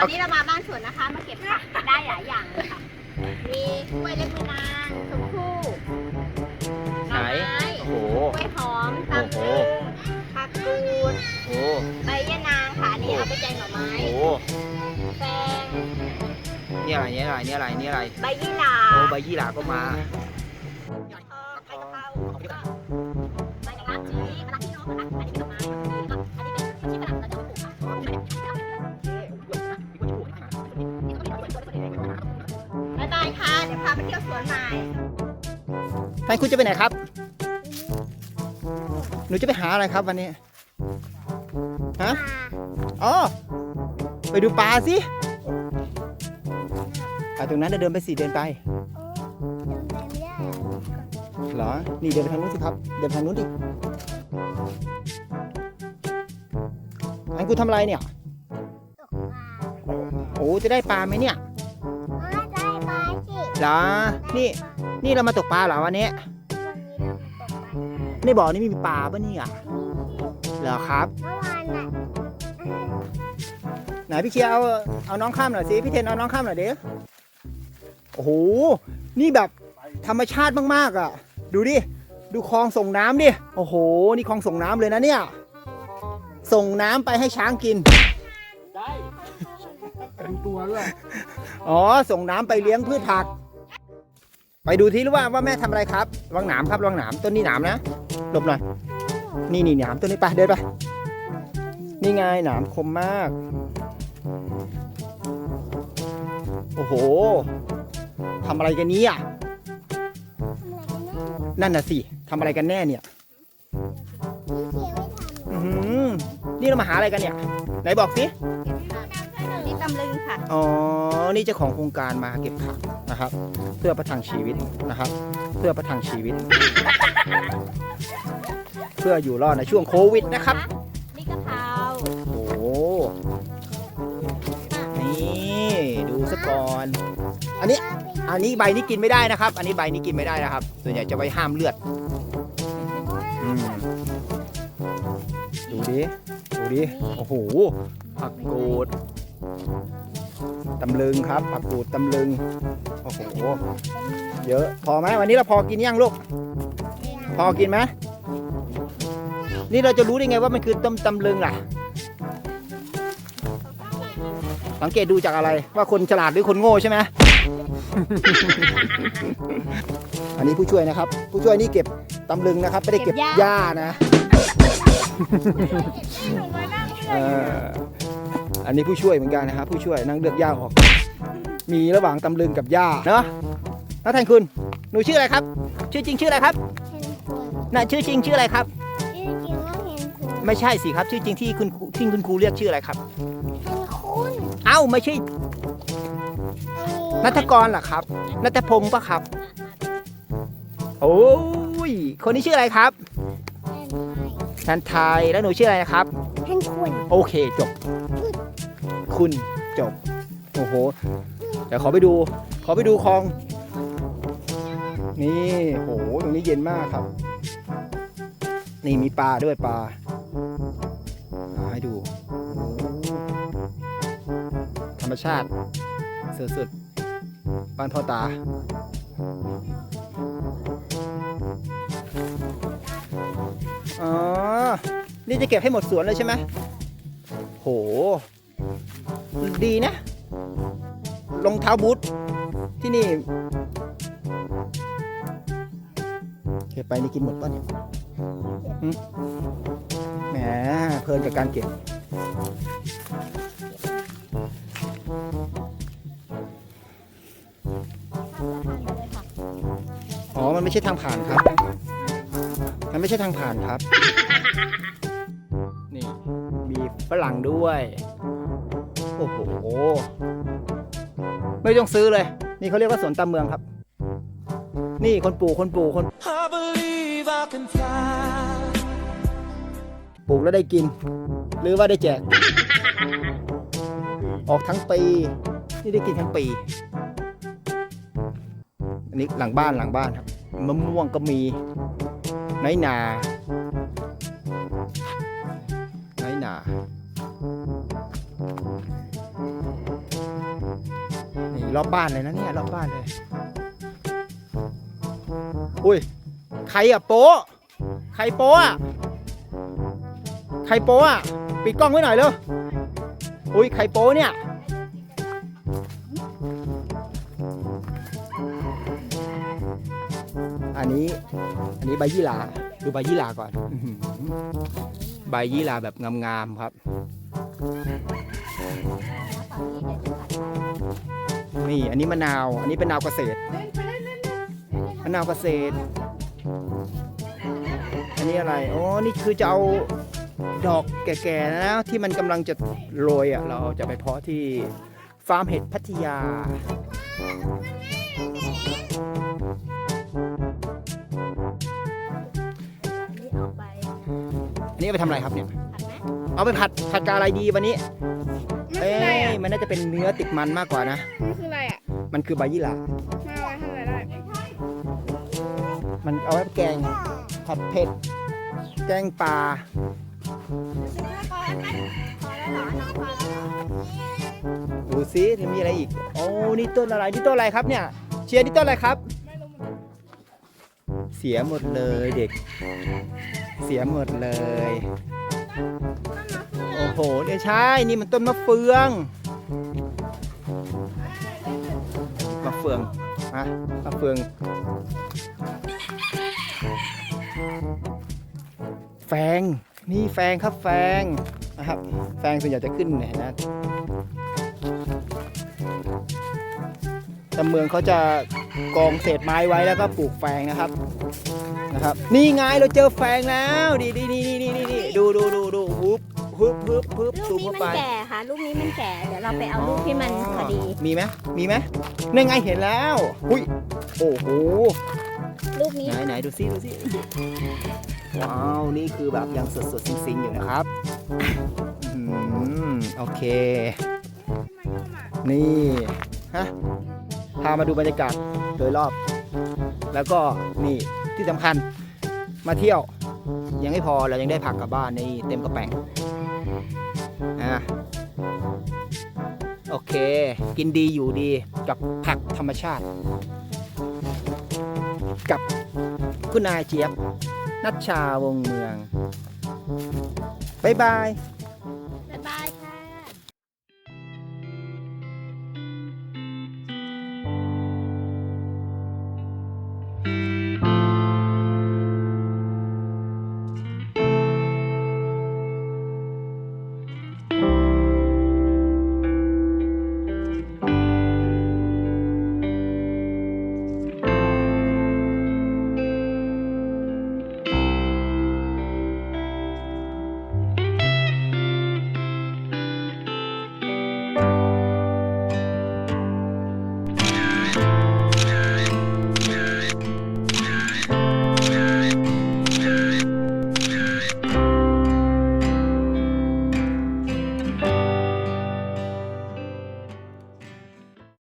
วันนี้เรามาบ้านสวนนะคะ มาเก็บผักได้หลายอย่างเลยค่ะ มีกล้วยเล็บมือนางชมพู่หไหนน่อไม้โอ้โห กล้วยหอมโอ้ตำโหลึงผักกูดโอ้ใบยะนางค่ะอันนี้เอาไปแกงหน่อไม้โหแตงนี่อะไรนี่อะไรนี่อะไรนี่อะไรใบยี่หร่าโอ้ใบยี่หร่าก็มา ค่ะบ๊ายบายค่ะ เดี๋ยวพาไปเที่ยวสวนใหม่ท่านคุณจะไปไหนครับ หนูจะไปหาอะไรครับวันนี้ ฮะ อ๋อ ไปดูปลาสิไปตรงนั้นเดินไปสิเดินไป เหรอ นี่เดินไปทางนู้นสิครับ เดินไปทางนู้นดิอันคุณทำอะไรเนี่ย โอ้ จะได้ปลาไหมเนี่ย เหรอ นี่ นี่เรามาตกปลาเหรอวันนี้ ในบ่อนี่มีปลาปะเนี่ยเหรอครับ ไหนพี่เชียร์เอาเอาน้องข้ามหน่อยสิ พี่เทนเอาน้องข้ามหน่อยเด้โอ้โห นี่แบบธรรมชาติมากๆอะ ดูดิ ดูคลองส่งน้ำดิ โอ้โห นี่คลองส่งน้ำเลยนะเนี่ย ส่งน้ำไปให้ช้างกิน ได้ ดูตัวด้วย อ๋อ ส่งน้ำไปเลี้ยงพืชผัก ไปดูที่รู้ว่าว่าแม่ทำอะไรครับระวังหนามครับระวังหนามต้นนี้หนามนะหลบหน่อย นี่นี่หนามต้นนี้ไปเดินไปนี่ไงหนามคมมาก โอ้โหทำอะไรกันเนี้อะนั่นน่ะสิทำอะไรกันแน่เนี่ยอื้อหือนี่เรามาหาอะไรกันเนี่ย ไหนบอกสินี่ตำลึงค่ะ อ๋อ นี่เจ้าของโครงการมาเก็บผัก นะครับ เพื่อประทังชีวิตนะครับ เพื่อประทังชีวิต เพื่ออยู่รอดในช่วงโควิดนะครับ นี่กะเพราโอ้โหนี่ดูซะก่อน อันนี้อันนี้ใบนี้กินไม่ได้นะครับ อันนี้ใบนี้กินไม่ได้นะครับ ส่วนใหญ่จะไว้ห้ามเลือดอืมดูดิ ดูดิ โอ้โห ผักกูด ตำลึงครับผักกูดตำลึงโอ้โหเยอะพอไหมวันนี้เราพอกินยังลูก พอกินไหมนี่เราจะรู้ได้ไงว่ามันคือต้มตำลึงล่ะ สังเกตดูจากอะไรว่าคนฉลาดหรือคนโง่ใช่ไหมอันนี้ผู้ช่วยนะครับ ผู้ช่วยนี่เก็บตำลึงนะครับไม่ได้เก็บหญ้านะเออ อันนี้ผู้ช่วยเหมือนกันนะครับผู้ช่วยนั่งเลือกหญ้าออก มีระหว่างตำลึงกับหญ้าเนาะแล้วแทนคุณหนูชื่ออะไรครับ ชื่อจริงชื่ออะไรครับน่ะชื่อจริงชื่ออะไรครับ ไม่ใช่สิครับ ชื่อจริงที่คุณครูที่คุณครูเรียกชื่ออะไรครับเอ้าไม่ใช่นัทกรเหรอครับนัทพงศ์ปะครับ โอ้ยคนนี้ชื่ออะไรครับนันทายแล้วหนูชื่ออะไรนะครับ โอเคจบ คุณจบ โอ้โห เดี๋ยวขอไปดู ขอไปดูคลอง นี่โหตรงนี้เย็นมากครับ นี่มีปลาด้วยปลาเอาให้ดูโอ้ธรรมชาติสุดๆบ้านพ่อตาอ๋อ นี่จะเก็บให้หมดสวนเลยใช่ไหมโห ดีนะรองเท้าบูทที่นี่เก็บไปนี่กินหมดป่ะเนี่ยแหมเพลินกับการเก็บอ๋อ มันไม่ใช่ทางผ่านครับ มันไม่ใช่ทางผ่านครับ ฝรั่งด้วย โอ้โห ไม่ต้องซื้อเลย นี่เขาเรียกว่าสวนตามเมืองครับ นี่คนปลูกคนปลูกคน I believe I can fly ปลูกแล้วได้กิน หรือว่าได้แจก ออกทั้งปี นี่ได้กินทั้งปี อันนี้หลังบ้านหลังบ้านครับมะม่วงก็มีไนอยนาไนอยนา รอบบ้านเลยนะเนี่ยรอบบ้านเลย อุ้ย ใครอะโป๊ะใครโป๊ะอะใครโป๊ะอะปิดกล้องไว้หน่อยเร็ว อุ้ยใครโป๊ะเนี่ยอันนี้อันนี้ใบยี่หร่าดูใบยี่หร่าก่อนใบยี่หร่าแบบงามๆครับ นี่อันนี้มะนาว อันนี้เป็นนาวเกษตรมะนาวเกษตร อันนี้อะไรอ๋อนี่คือจะเอาดอกแก่ๆนะที่มันกำลังจะโรยอะเราจะไปเพาะที่ฟาร์มเห็ดพัทยานี่เอาไปอันนี้เอาไปทำอะไรครับเนี่ยผัดไหมเอาไปผัดผัดกับอะไรดีวันนี้มันเอ้คืออะไรอะยมันน่าจะเป็นเนื้อติดมันมากกว่านะ มันคืออะไรอะมันคือใบยี่หร่ามาไว้ทำอะไรได้มันเอาไว้แกงผัดเผ็ด แกงปลาพอแล้วไหมพอแล้วเหรอน้องพอแล้วเหรอดูซิจะมีอะไรอีก โอ้นี่ต้นอะไร นี่ต้นอะไรครับเนี่ย เชียร์นี่ต้นอะไรครับ เสียหมดเลยเด็ก เสียหมดเลย โอ้โหเดี๋ยวใช่ นี่มันต้นมะเฟือง เฟืองฮะมะเฟือง แฟง นี่แฟงครับแฟงนะครับ แฟงส่วนใหญ่จะขึ้นเนี่ยนะแต่เมืองเขาจะกองเศษไม้ไว้แล้วก็ปลูกแฟงนะครับ นะครับ นี่ไงเราเจอแฟงแล้ว ดีดีนี่นี่นี่นี่ดูดูดูดู ฮึบฮึบฮึบฮึบลูซูกมนี้เข้ามันไปแก่ค่ะ ลูกนี้มันแก่ เดี๋ยวเราไปเอาลูกที่มันพอดี มีไหมมีไหมนี่ไงเห็นแล้วหุยโอ้โห ลูกนี้ไหนไหนดูซิดูซิดูซิว้าว นี่คือแบบยังสดสดๆซิงๆ อยู่นะครับอืมโอเค นี่ ฮะ พามาดูบรรยากาศโดยรอบ แล้วก็นี่ที่สำคัญมาเที่ยว ยังไม่พอเรายังได้ผักกลับบ้านนี่เต็มกระแป๋งะโอเค กินดีอยู่ดีกับผักธรรมชาติ กับคุณนายเจี๊ยบ นัชชาวงเมือง บ๊ายบาย